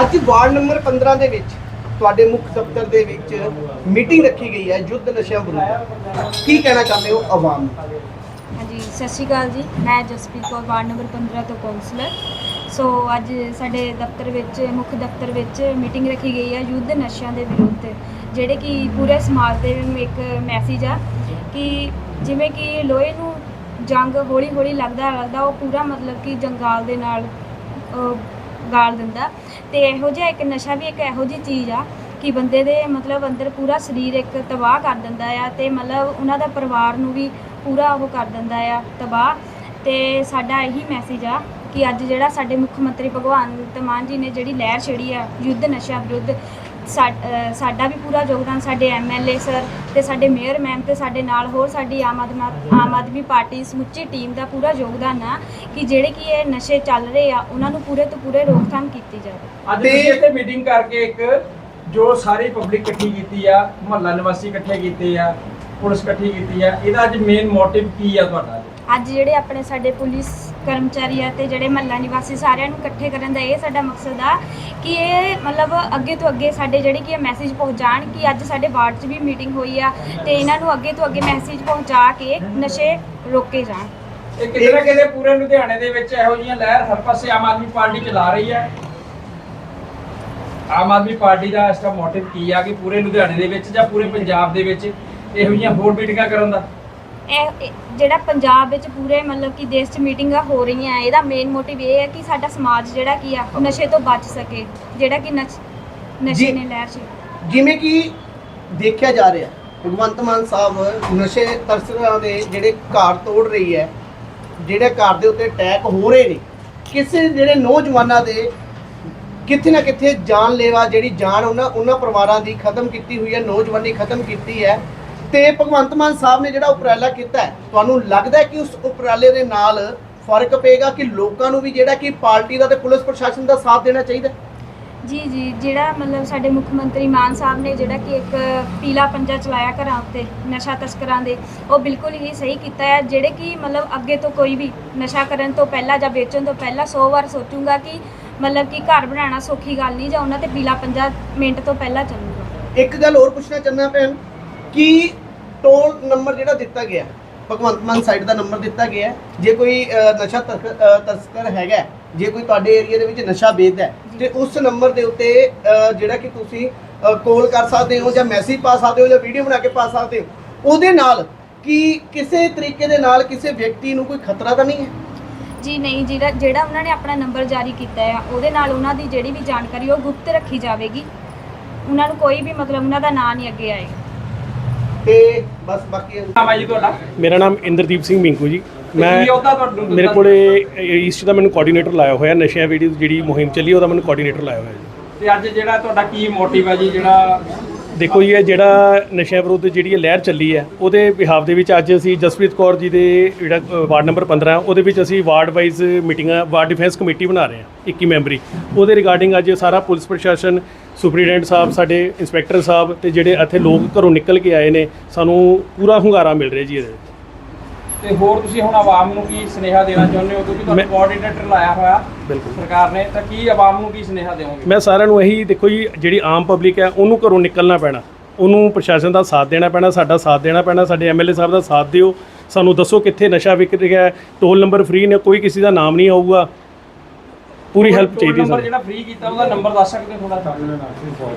ਅੱਜ ward number 15 ਦੇ ਵਿੱਚ ਤੁਹਾਡੇ ਮੁੱਖ ਦਫ਼ਤਰ ਦੇ ਵਿੱਚ ਮੀਟਿੰਗ ਰੱਖੀ ਗਈ ਹੈ ਯੁੱਧ ਨਸ਼ਿਆਂ ਵਿਰੁੱਧ। ਕੀ ਕਹਿਣਾ ਚਾਹੁੰਦੇ ਹੋ ਆਵਾਮ ਨੂੰ? ਹਾਂਜੀ, ਸਤਿ ਸ਼੍ਰੀ ਅਕਾਲ ਜੀ। ਮੈਂ ਜਸਪ੍ਰੀਤ ਕੌਰ, ਵਾਰਡ ਨੰਬਰ 15 ਤੋਂ ਕਾਉਂਸਲਰ ਸੋ ਅੱਜ ਸਾਡੇ ਦਫ਼ਤਰ ਵਿੱਚ, ਮੁੱਖ ਦਫ਼ਤਰ ਵਿੱਚ ਮੀਟਿੰਗ ਰੱਖੀ ਗਈ ਹੈ ਯੁੱਧ ਨਸ਼ਿਆਂ ਦੇ ਵਿਰੁੱਧ, ਜਿਹੜੇ ਕਿ ਪੂਰੇ ਸਮਾਜ ਦੇ ਇੱਕ ਮੈਸੇਜ ਆ ਕਿ ਜਿਵੇਂ ਕਿ ਲੋਹੇ ਨੂੰ ਜੰਗ ਹੌਲੀ ਹੌਲੀ ਲੱਗਦਾ ਲੱਗਦਾ ਉਹ ਪੂਰਾ ਮਤਲਬ ਕਿ ਜੰਗਾਲ ਦੇ ਨਾਲ ਅਹ, ਦਿੰਦਾ। ਤੇ ਇਹੋ ਜਿਹਾ ਇੱਕ ਨਸ਼ਾ ਵੀ ਇੱਕ ਇਹੋ ਜਿਹੀ ਚੀਜ਼ ਆ ਕਿ ਬੰਦੇ ਦੇ ਮਤਲਬ ਅੰਦਰ ਪੂਰਾ ਸਰੀਰ ਇੱਕ ਤਬਾਹ ਕਰ ਦਿੰਦਾ ਆ ਤੇ ਮਤਲਬ ਉਹਨਾਂ ਦਾ ਪਰਿਵਾਰ ਨੂੰ ਵੀ ਪੂਰਾ ਉਹ ਕਰ ਦਿੰਦਾ ਆ ਤਬਾਹ। ਤੇ ਸਾਡਾ ਇਹੀ ਮੈਸੇਜ ਆ ਕਿ ਅੱਜ ਜਿਹੜਾ ਸਾਡੇ ਮੁੱਖ ਮੰਤਰੀ ਭਗਵੰਤ ਮਾਨ ਜੀ ਨੇ ਜਿਹੜੀ ਲਹਿਰ ਛੇੜੀ ਆ ਯੁੱਧ ਨਸ਼ਾ ਵਿਰੁੱਧ ਸਾ- ਅਹ ਸਾਡਾ ਵੀ ਪੂਰਾ ਯੋਗਦਾਨ ਸਾਡੇ ਐਮਐਲਏ ਸਰ ਤੇ ਸਾਡੇ ਮੇਅਰ ਮੈਮ ਤੇ ਸਾਡੇ ਨਾਲ ਹੋਰ ਸਾਡੀ ਆਮ ਆਦਮੀ ਆਮ ਆਦਮੀ ਪਾਰਟੀ ਸਮੁੱਚੀ ਟੀਮ ਦਾ ਪੂਰਾ ਯੋਗਦਾਨ ਆ ਕਿ ਜਿਹੜੇ ਕਿ ਇਹ ਨਸ਼ੇ ਚੱਲ ਰਹੇ ਆ, ਉਹਨਾਂ ਨੂੰ ਪੂਰੇ ਤੋਂ ਪੂਰੇ ਰੋਕਥਾਮ ਕੀਤੀ ਜਾਵੇ। ਅੱਜ ਤੇ- ਤੁਸੀਂ ਇੱਥੇ ਮੀਟਿੰਗ ਕਰਕੇ ਇੱਕ ਜੋ ਸਾਰੀ ਪਬਲਿਕ ਇਕੱਠੀ ਕੀਤੀ ਆ, ਮੁਹੱਲਾ ਨਿਵਾਸੀ ਇਕੱਠੇ ਕੀਤੇ ਆ, ਪੁਲਿਸ ਇਕੱਠੀ ਕੀਤੀ ਆ, ਇਹਦਾ ਅੱਜ ਮੇਨ ਮੋਟਿਵ ਕੀ ਆ ਤੁਹਾਡਾ? ਅੱਜ ਜਿਹੜੇ ਆਪਣੇ ਸਾਡੇ ਪੁਲਿਸ ਕਰਮਚਾਰੀ ਆ ਤੇ ਜਿਹੜੇ ਮਹੱਲਾ ਨਿਵਾਸੀ ਸਾਰਿਆਂ ਨੂੰ ਇਕੱਠੇ ਕਰਨ ਦਾ ਇਹ ਸਾਡਾ ਮਕਸਦ ਆ ਕਿ ਇਹ ਮਤਲਬ ਅੱਗੇ ਤੋਂ ਅੱਗੇ ਸਾਡੇ ਜਿਹੜੇ ਕਿ ਮੈਸੇਜ ਪਹੁੰਚਾਣ ਕਿ ਅੱਜ ਸਾਡੇ ਵਾਰਡ 'ਚ ਵੀ ਮੀਟਿੰਗ ਹੋਈ ਆ ਤੇ ਇਹਨਾਂ ਨੂੰ ਅੱਗੇ ਤੋਂ ਅੱਗੇ ਮੈਸੇਜ ਪਹੁੰਚਾ ਕੇ ਨਸ਼ੇ ਰੋਕੇ ਜਾਣ। ਇਹ ਕਿਤੇ ਨਾ ਕਿਤੇ ਪੂਰੇ ਲੁਧਿਆਣੇ ਦੇ ਵਿੱਚ ਇਹੋ ਜਿਹੀਆਂ ਲਹਿਰ ਹਰ ਪਾਸੇ ਆਮ ਆਦਮੀ ਪਾਰਟੀ ਚਲਾ ਰਹੀ ਹੈ। ਆਮ ਆਦਮੀ ਪਾਰਟੀ ਦਾ ਇਸ ਦਾ ਮੋਟਿਵ ਕੀ ਆ ਕਿ ਪੂਰੇ ਲੁਧਿਆਣੇ ਦੇ ਵਿੱਚ ਜਾਂ ਪੂਰੇ ਪੰਜਾਬ ਦੇ ਵਿੱਚ ਇਹੋ ਜਿਹੀਆਂ ਹੋਰ ਮੀਟਿੰਗਾਂ ਕਰਨ ਦਾ? ਇਹ ਇਹ ਜਿਹੜਾ ਪੰਜਾਬ ਵਿੱਚ ਪੂਰੇ ਮਤਲਬ ਕਿ ਦੇਸ਼ 'ਚ ਮੀਟਿੰਗਾਂ ਹੋ ਰਹੀਆਂ ਇਹਦਾ ਮੇਨ ਮੋਟਿਵ ਇਹ ਹੈ ਕਿ ਸਾਡਾ ਸਮਾਜ ਜਿਹੜਾ ਕੀ ਆ ਨਸ਼ੇ ਤੋਂ ਬਚ ਸਕੇ ਜਿਹੜਾ ਕਿ ਨਸ਼ ਨਸ਼ੇ ਜੀ। ਨੇ ਲਹਿਰ ਛੇ ਜਿਵੇਂ ਕਿ ਦੇਖਿਆ ਜਾ ਰਿਹਾ ਭਗਵੰਤ ਮਾਨ ਸਾਹਿਬ ਨਸ਼ੇ ਤਸਕਰਾਂ ਦੇ ਜਿਹੜੇ ਘਰ ਤੋੜ ਰਹੀ ਹੈ ਜਿਹੜੇ ਘਰ ਦੇ ਉੱਤੇ ਅਟੈਕ ਹੋ ਰਹੇ ਨੇ ਕਿਸੇ ਜਿਹੜੇ ਨੌਜਵਾਨਾਂ ਦੇ ਕਿੱਥੇ ਨਾ ਕਿੱਥੇ ਜਾਨ ਲੈਵਾ ਜਿਹੜੀ ਜਾਨ ਉਹਨਾਂ ਉਹਨਾਂ ਪਰਿਵਾਰਾਂ ਦੀ ਖਤਮ ਕੀਤੀ ਹੋਈ ਹੈ ਨੌਜਵਾਨੀ ਖਤਮ ਕੀਤੀ ਹੈ ਤੇ ਭਗਵੰਤ ਮਾਨ ਸਾਹਿਬ ਨੇ ਜਿਹੜਾ ਉਪਰਾਲਾ ਕੀਤਾ ਤੁਹਾਨੂੰ ਲੱਗਦਾ ਹੈ ਕਿ ਉਸ ਉਪਰਾਲੇ ਦੇ ਨਾਲ ਫ਼ਰਕ ਪਏਗਾ ਕਿ ਲੋਕਾਂ ਨੂੰ ਵੀ ਜਿਹੜਾ ਕਿ ਪਾਰਟੀ ਦਾ ਤੇ ਪੁਲਿਸ ਪ੍ਰਸ਼ਾਸਨ ਦਾ ਸਾਥ ਦੇਣਾ ਚਾਹੀਦਾ? ਜੀ ਜੀ ਜਿਹੜਾ ਮਤਲਬ ਸਾਡੇ ਮੁੱਖ ਮੰਤਰੀ ਮਾਨ ਸਾਹਿਬ ਨੇ ਜਿਹੜਾ ਕਿ ਇੱਕ ਪੀਲਾ ਪੰਜਾ ਚਲਾਇਆ ਘਰਾਂ ਉੱਤੇ ਨਸ਼ਾ ਤਸਕਰਾਂ ਦੇ ਉਹ ਬਿਲਕੁਲ ਹੀ ਸਹੀ ਕੀਤਾ ਹੈ ਜਿਹੜੇ ਕਿ ਮਤਲਬ ਅੱਗੇ ਤੋਂ ਕੋਈ ਵੀ ਨਸ਼ਾ ਕਰਨ ਤੋਂ ਪਹਿਲਾਂ ਜਾਂ ਵੇਚਣ ਤੋਂ ਪਹਿਲਾਂ 100 ਵਾਰ ਸੋਚੂਗਾ ਕਿ ਮਤਲਬ ਕਿ ਘਰ ਬਣਾਉਣਾ ਸੌਖੀ ਗੱਲ ਨਹੀਂ ਜਾਂ ਉਹਨਾਂ ਤੇ ਪੀਲਾ ਪੰਜਾ ਮਿੰਟ ਤੋਂ ਪਹਿਲਾਂ ਚੱਲੂਗਾ ਇੱਕ ਗੱਲ ਹੋਰ ਪੁੱਛਣਾ ਚਾਹੁੰਦਾ ਭੈਣ ਕਿ ਟੋਲ ਨੰਬਰ ਜਿਹੜਾ ਦਿੱਤਾ ਗਿਆ ਭਗਵੰਤ ਮਾਨ ਸਾਈਡ ਦਾ ਨੰਬਰ ਦਿੱਤਾ ਗਿਆ ਹੈ, ਜੇ ਕੋਈ ਅ, ਨਸ਼ਾ ਤਸਕ- ਅ, ਤਸਕਰ ਹੈਗਾ ਹੈ, ਜੇ ਕੋਈ ਤੁਹਾਡੇ ਏਰੀਆ ਦੇ ਵਿੱਚ ਨਸ਼ਾ ਵੇਚਦਾ ਹੈ, ਤੇ ਉਸ ਨੰਬਰ ਦੇ ਉੱਤੇ ਅ, ਜਿਹੜਾ ਕਿ ਤੁਸੀਂ ਕਾਲ ਕਰ ਸਕਦੇ ਹੋ ਜਾਂ ਮੈਸੇਜ ਪਾ ਸਕਦੇ ਹੋ ਜਾਂ ਵੀਡੀਓ ਬਣਾ ਕੇ ਪਾ ਸਕਦੇ ਹੋ ਉਹਦੇ ਨਾਲ ਕਿ ਕਿਸੇ ਤਰੀਕੇ ਦੇ ਨਾਲ ਕਿਸੇ ਵਿਅਕਤੀ ਨੂੰ ਕੋਈ ਖਤਰਾ ਤਾਂ ਨਹੀਂ ਹੈ? ਜੀ ਨਹੀਂ ਜਿਹੜਾ ਜਿਹੜਾ ਉਹਨਾਂ ਨੇ ਆਪਣਾ ਨੰਬਰ ਜਾਰੀ ਕੀਤਾ ਹੈ ਉਹਦੇ ਨਾਲ ਉਹਨਾਂ ਦੀ ਜਿਹੜੀ ਵੀ ਜਾਣਕਾਰੀ ਉਹ ਗੁਪਤ ਰੱਖੀ ਜਾਵੇਗੀ। ਉਹਨਾਂ ਨੂੰ ਕੋਈ ਵੀ ਮਤਲਬ ਉਹਨਾਂ ਦਾ ਨਾਂ ਨਹੀਂ ਅੱਗੇ ਆਏਗਾ। ਤੇ ਬਸ ਬਾਕੀ ਨਾਮ ਹੈ ਜੀ ਤੁਹਾਡਾ? ਮੇਰਾ ਨਾਮ ਇੰਦਰਦੀਪ ਸਿੰਘ ਮਿੰਕੂ ਜੀ। ਮੈਂ ਤੁਹਾਨੂੰ ਮੇਰੇ ਕੋਲੇ ਈਸਟ ਦਾ ਮੈਨੂੰ ਕੋਆਰਡੀਨੇਟਰ ਲਾਇਆ ਹੋਇਆ ਨਸ਼ਿਆਂ ਵਿਰੁੱਧ ਜਿਹੜੀ ਮੁਹਿੰਮ ਚੱਲੀ ਉਹਦਾ ਮੈਨੂੰ ਕੋਆਰਡੀਨੇਟਰ ਲਾਇਆ ਹੋਇਆ ਜੀ। ਤੇ ਅੱਜ ਜਿਹੜਾ ਤੁਹਾਡਾ ਕੀ ਮੋਟਿਵ ਹੈ ਜੀ ਜਿਹੜਾ ਦੇਖੋ ਜੀ ਇਹ ਜਿਹੜਾ ਨਸ਼ਿਆਂ ਵਿਰੁੱਧ ਜਿਹੜੀ ਲਹਿਰ ਚੱਲੀ ਹੈ ਉਹਦੇ ਬਿਹਾਫ ਦੇ ਵਿੱਚ ਅੱਜ ਅਸੀਂ ਜਸਪ੍ਰੀਤ ਕੌਰ ਜੀ ਦੇ ਜਿਹੜਾ ਵਾਰਡ ਨੰਬਰ 15 ਉਹਦੇ ਵਿੱਚ ਅਸੀਂ ਵਾਰਡ ਵਾਈਜ਼ ਮੀਟਿੰਗਾਂ ਵਾਰਡ ਡਿਫੈਂਸ ਕਮੇਟੀ ਬਣਾ ਰਹੇ ਹਾਂ 21 ਮੈਂਬਰੀ। ਉਹਦੇ ਰਿਗਾਰਡਿੰਗ ਅੱਜ ਸਾਰਾ ਪੁਲਿਸ ਪ੍ਰਸ਼ਾਸਨ ਸੁਪਰੀਡੈਂਟ ਸਾਹਿਬ ਸਾਡੇ ਇੰਸਪੈਕਟਰ ਸਾਹਿਬ ਤੇ ਜਿਹੜੇ ਇੱਥੇ ਲੋਕ ਘਰੋਂ ਨਿਕਲ ਕੇ ਆਏ ਨੇ ਸਾਨੂੰ ਪੂਰਾ ਹੁੰਗਾਰਾ ਮਿਲ ਰਿਹਾ ਜੀ ਇਹਦੇ ਵਿੱਚ। ਤੇ ਹੋਰ ਤੁਸੀਂ ਹੁਣ ਆਵਾਮ ਨੂੰ ਕੀ ਸੁਨੇਹਾ ਦੇਣਾ ਚਾਹੁੰਦੇ ਹੋ? ਕਿਉਂਕਿ ਤੁਹਾਨੂੰ ਕੋਆਰਡੀਨੇਟਰ ਲਾਇਆ ਹੋਇਆ ਬਿਲਕੁਲ। ਸਰਕਾਰ ਨੇ ਤਾਂ ਕੀ ਆਵਾਮ ਨੂੰ ਕੀ ਸੁਨੇਹਾ ਦੇਵੋਗੇ? ਮੈਂ ਸਾਰਿਆਂ ਨੂੰ ਇਹੀ ਦੇਖੋ ਜੀ ਜਿਹੜੀ ਆਮ ਪਬਲਿਕ ਹੈ ਉਹਨੂੰ ਘਰੋਂ ਨਿਕਲਣਾ ਪੈਣਾ। ਉਹਨੂੰ ਪ੍ਰਸ਼ਾਸਨ ਦਾ ਸਾਥ ਦੇਣਾ ਪੈਣਾ ਸਾਡਾ ਸਾਥ ਦੇਣਾ ਪੈਣਾ ਸਾਡੇ ਐਮਐਲਏ ਸਾਹਿਬ ਦਾ ਸਾਥ ਦਿਓ। ਸਾਨੂੰ ਦੱਸੋ ਕਿੱਥੇ ਨਸ਼ਾ ਵਿਕ ਰਿਹਾ ਹੈ ਟੋਲ ਨੰਬਰ ਫ੍ਰੀ ਨੇ ਕੋਈ ਕਿਸੇ ਦਾ ਨਾਮ ਨਹੀਂ ਆਊਗਾ। ਪੂਰੀ ਹੈਲਪ ਚਾਹੀਦੀ ਹੈ ਨੰਬਰ ਸਾਨੂੰ। ਜਿਹੜਾ ਫ੍ਰੀ ਕੀਤਾ ਉਹਦਾ ਨੰਬਰ ਦੱਸ ਸਕਦੇ ਹੋ ਥੋੜਾ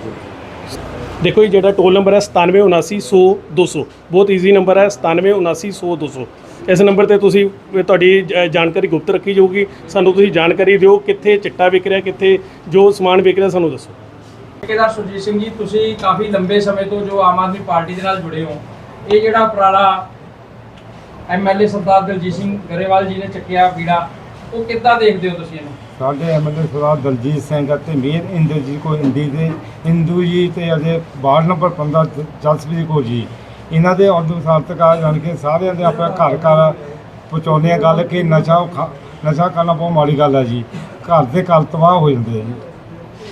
ਦੇਖੋ ਜੀ ਜਿਹੜਾ ਟੋਲ ਨੰਬਰ ਹੈ 9779100200 ਬਹੁਤ ਈਜ਼ੀ ਨੰਬਰ ਹੈ 9779100200 ਇਸ ਨੰਬਰ ਤੇ ਤੁਸੀਂ ਇਹ ਤੁਹਾਡੀ ਜ- ਜਾਣਕਾਰੀ ਗੁਪਤ ਰੱਖੀ ਜਾਊਗੀ। ਸਾਨੂੰ ਤੁਸੀਂ ਜਾਣਕਾਰੀ ਦਿਓ ਕਿੱਥੇ ਚਿੱਟਾ ਵਿਕ ਰਿਹਾ ਕਿੱਥੇ ਜੋ ਸਮਾਨ ਵਿਕ ਰਿਹਾ ਸਾਨੂੰ ਦੱਸੋ। ਠੇਕੇਦਾਰ ਸੁਰਜੀਤ ਸਿੰਘ ਜੀ ਤੁਸੀਂ ਕਾਫੀ ਲੰਬੇ ਸਮੇਂ ਤੋਂ ਜੋ ਆਮ ਆਦਮੀ ਪਾਰਟੀ ਦੇ ਨਾਲ ਜੁੜੇ ਹੋ ਇਹ ਜਿਹੜਾ ਉਪਰਾਲਾ ਐਮਐਲਏ ਸਰਦਾਰ ਦਲਜੀਤ ਸਿੰਘ ਗਰੇਵਾਲ ਜੀ ਨੇ ਚੱਕਿਆ ਵੀੜਾ ਉਹ ਕਿੱਦਾਂ ਦੇਖਦੇ ਹੋ ਤੁਸੀਂ ਇਹਨੂੰ? ਸਾਡੇ ਐਮਐਲਏ ਸਰਦਾਰ ਦਲਜੀਤ ਸਿੰਘ ਅਤੇ ਮੀਰ ਇੰਦਰਜੀਤ ਕੋ ਹਿੰਦੀ ਦੇ ਹਿੰਦੂ ਜੀ ਤੇ ਅਜੇ ਵਾਰਡ ਨੰਬਰ 15 ਜਸਪ੍ਰੀਤ ਕੋ ਜੀ। ਇਹਨਾਂ ਦੇ ਉਦੋਂ ਸਾਰਤਕਾਰ ਜਾਣ ਕੇ ਸਾਰਿਆਂ ਦੇ ਆਪਣੇ ਘਰ ਘਰ ਪਹੁੰਚਾਉਂਦੇ ਆ। ਗੱਲ ਕਿ ਨਸ਼ਾ ਨਸ਼ਾ ਕਰਨਾ ਬਹੁਤ ਮਾੜੀ ਗੱਲ ਹੈ ਜੀ। ਘਰ ਦੇ ਘਰ ਤਬਾਹ ਹੋ ਜਾਂਦੇ ਆ ਜੀ।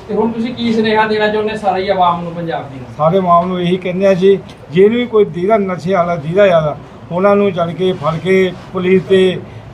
ਤੇ ਹੁਣ ਤੁਸੀਂ ਕੀ ਸੁਨੇਹਾ ਦੇਣਾ ਚਾਹੁੰਦੇ ਸਾਰੀ ਆਵਾਮ ਨੂੰ ਪੰਜਾਬ ਦੀ? ਸਾਰੇ ਮਾਂ ਨੂੰ ਇਹੀ ਕਹਿੰਦੇ ਆ ਜੀ ਜਿਹਨੂੰ ਵੀ ਕੋਈ ਦੀਦਾ ਨਸ਼ੇ ਵਾਲਾ ਦੀਦਾ ਯਾਰ ਉਹਨਾਂ ਨੂੰ ਜਾਣ ਕੇ ਫੜ ਕੇ ਪੁਲਿਸ ਤੇ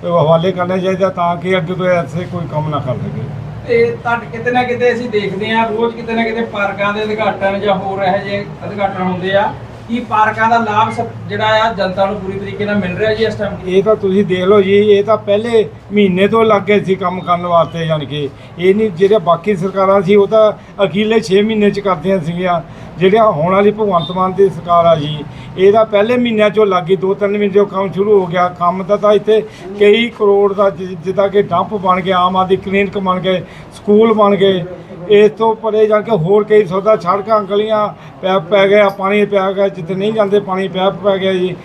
ਹਵਾਲੇ ਕਰਨਾ ਚਾਹੀਦਾ ਤਾਂ ਕਿ ਅੱਗੇ ਤੋਂ ਐਸੇ ਕੋਈ ਕੰਮ ਨਾ ਕਰ ਸਕੇ। ਤੇ ਤੁਹਾਡੇ ਕਿਤੇ ਨਾ ਕਿਤੇ ਅਸੀਂ ਦੇਖਦੇ ਆ ਰੋਜ਼ ਕਿਤੇ ਨਾ ਕਿਤੇ ਪਾਰਕਾਂ ਦੇ ਉਦਘਾਟਨ ਜਾਂ ਹੋਰ ਇਹੋ ਜਿਹੇ ਉਦਘਾਟਨ ਹੁੰਦੇ ਆ। ਕੀ ਪਾਰਕਾਂ ਦਾ ਲਾਭ ਸਭ ਜਿਹੜਾ ਆ ਜਨਤਾ ਨੂੰ ਪੂਰੀ ਤਰੀਕੇ ਨਾਲ ਮਿਲ ਰਿਹਾ ਜੀ ਇਸ ਟਾਈਮ ਇਹ ਤਾਂ ਤੁਸੀਂ ਦੇਖ ਲਓ ਜੀ, ਇਹ ਤਾਂ ਪਹਿਲੇ ਮਹੀਨੇ ਤੋਂ ਲੱਗ ਗਏ ਸੀ ਕੰਮ ਕਰਨ ਵਾਸਤੇ ਯਾਨੀ ਕਿ ਇਹ ਨਹੀਂ ਜਿਹੜੇ ਬਾਕੀ ਸਰਕਾਰਾਂ ਸੀ, ਉਹ ਤਾਂ ਅਖੀਰਲੇ 6 ਮਹੀਨੇ ਚ ਕਰਦੀਆਂ ਸੀਗੀਆਂ। ਜਿਹੜੀਆਂ ਹੁਣ ਵਾਲੀ ਭਗਵੰਤ ਮਾਨ ਦੀ ਸਰਕਾਰ ਆ ਜੀ, ਇਹ ਤਾਂ ਪਹਿਲੇ ਮਹੀਨਿਆਂ ਚੋਂ ਲੱਗੀ ਦੋ ਤਿੰਨ ਮਹੀਨੇ ਤੋਂ ਕੰਮ ਸ਼ੁਰੂ ਹੋ ਗਿਆ। ਕੰਮ ਦਾ ਤਾਂ ਇੱਥੇ ਕਈ ਕਰੋੜ ਦਾ ਜਿੱਦਾਂ ਕਿ ਡੰਪ ਬਣ ਗਿਆ ਆਮ ਆਦਮੀ ਕਲੀਨਿਕ ਬਣ ਗਏ, ਸਕੂਲ ਬਣ ਗਏ। ਇਸ ਤੋਂ ਪਰੇ ਜਾ ਕੇ ਹੋਰ ਕਈ ਸੌਦਾ ਸੜਕਾਂ ਗਲੀਆਂ ਪੈਪ ਪੈ ਗਿਆ ਪਾਣੀ ਪੈ ਗਿਆ ਜਿੱਥੇ ਨਹੀਂ ਜਾਂਦੇ ਪਾਣੀ ਪੈਪ ਪੈ ਗਿਆ ਜੀ।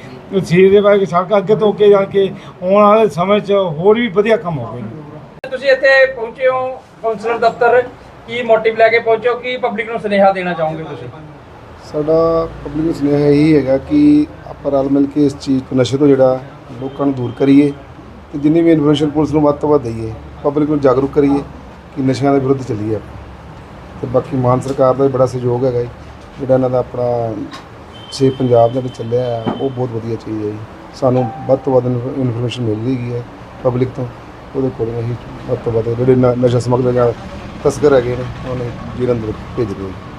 ਸੀਰ ਦੇ ਕੇ ਸੜਕਾਂ ਅੱਗੇ ਤੋਂ ਅੱਗੇ ਜਾ ਕੇ ਆਉਣ ਵਾਲੇ ਸਮੇਂ 'ਚ ਹੋਰ ਵੀ ਵਧੀਆ ਕੰਮ ਹੋ ਗਏ ਤੁਸੀਂ ਇੱਥੇ ਪਹੁੰਚੇ ਹੋ ਕਾਉਂਸਲਰ ਦਫ਼ਤਰ। ਕੀ ਮੋਟਿਵ ਲੈ ਕੇ ਪਹੁੰਚੇ ਹੋ? ਕੀ ਪਬਲਿਕ ਨੂੰ ਸੁਨੇਹਾ ਦੇਣਾ ਚਾਹੋਗੇ ਤੁਸੀਂ? ਸਾਡਾ ਪਬਲਿਕ ਨੂੰ ਸੁਨੇਹਾ ਇਹੀ ਹੈਗਾ ਕਿ ਆਪਾਂ ਰਲ ਮਿਲ ਕੇ ਇਸ ਚੀਜ਼ ਤੋਂ ਨਸ਼ੇ ਤੋਂ ਜਿਹੜਾ ਲੋਕਾਂ ਨੂੰ ਦੂਰ ਕਰੀਏ ਤੇ ਜਿੰਨੀ ਵੀ ਇਨਫੋਰਮੇਸ਼ਨ ਪੁਲਿਸ ਨੂੰ ਵੱਧ ਤੋਂ ਵੱਧ ਦਈਏ ਪਬਲਿਕ ਨੂੰ ਜਾਗਰੂਕ ਕਰੀਏ ਕਿ ਨਸ਼ਿਆਂ ਦੇ ਵਿਰੁੱਧ ਚੱਲੀਏ ਆਪਾਂ। ਤੇ ਬਾਕੀ ਮਾਨ ਸਰਕਾਰ ਦਾ ਵੀ ਬੜਾ ਸਹਿਯੋਗ ਹੈਗਾ ਜੀ। ਜਿਹੜਾ ਇਹਨਾਂ ਦਾ ਆਪਣਾ ਸੇ ਪੰਜਾਬ ਦੇ ਵਿੱਚ ਚੱਲਿਆ ਆ, ਉਹ ਬਹੁਤ ਵਧੀਆ ਚੀਜ਼ ਹੈ ਜੀ। ਸਾਨੂੰ ਵੱਧ ਤੋਂ ਵੱਧ ਇਨਫੋਰਮੇਸ਼ਨ ਮਿਲ ਰਹੀ ਹੈ ਪਬਲਿਕ ਤੋਂ। ਉਹਦੇ ਕੋਲ ਅਸੀਂ ਵੱਧ ਤੋਂ ਵੱਧ ਜਿਹੜੇ ਨ- ਨਸ਼ਾ ਸਮਗਲਰ ਜਾਂ ਤਸਕਰ ਹੈਗੇ ਨੇ, ਉਹਨਾਂ ਨੂੰ ਜੇਲ੍ਹਾਂ ਦੇ ਭੇਜ ਰਹੇ ਹਾਂ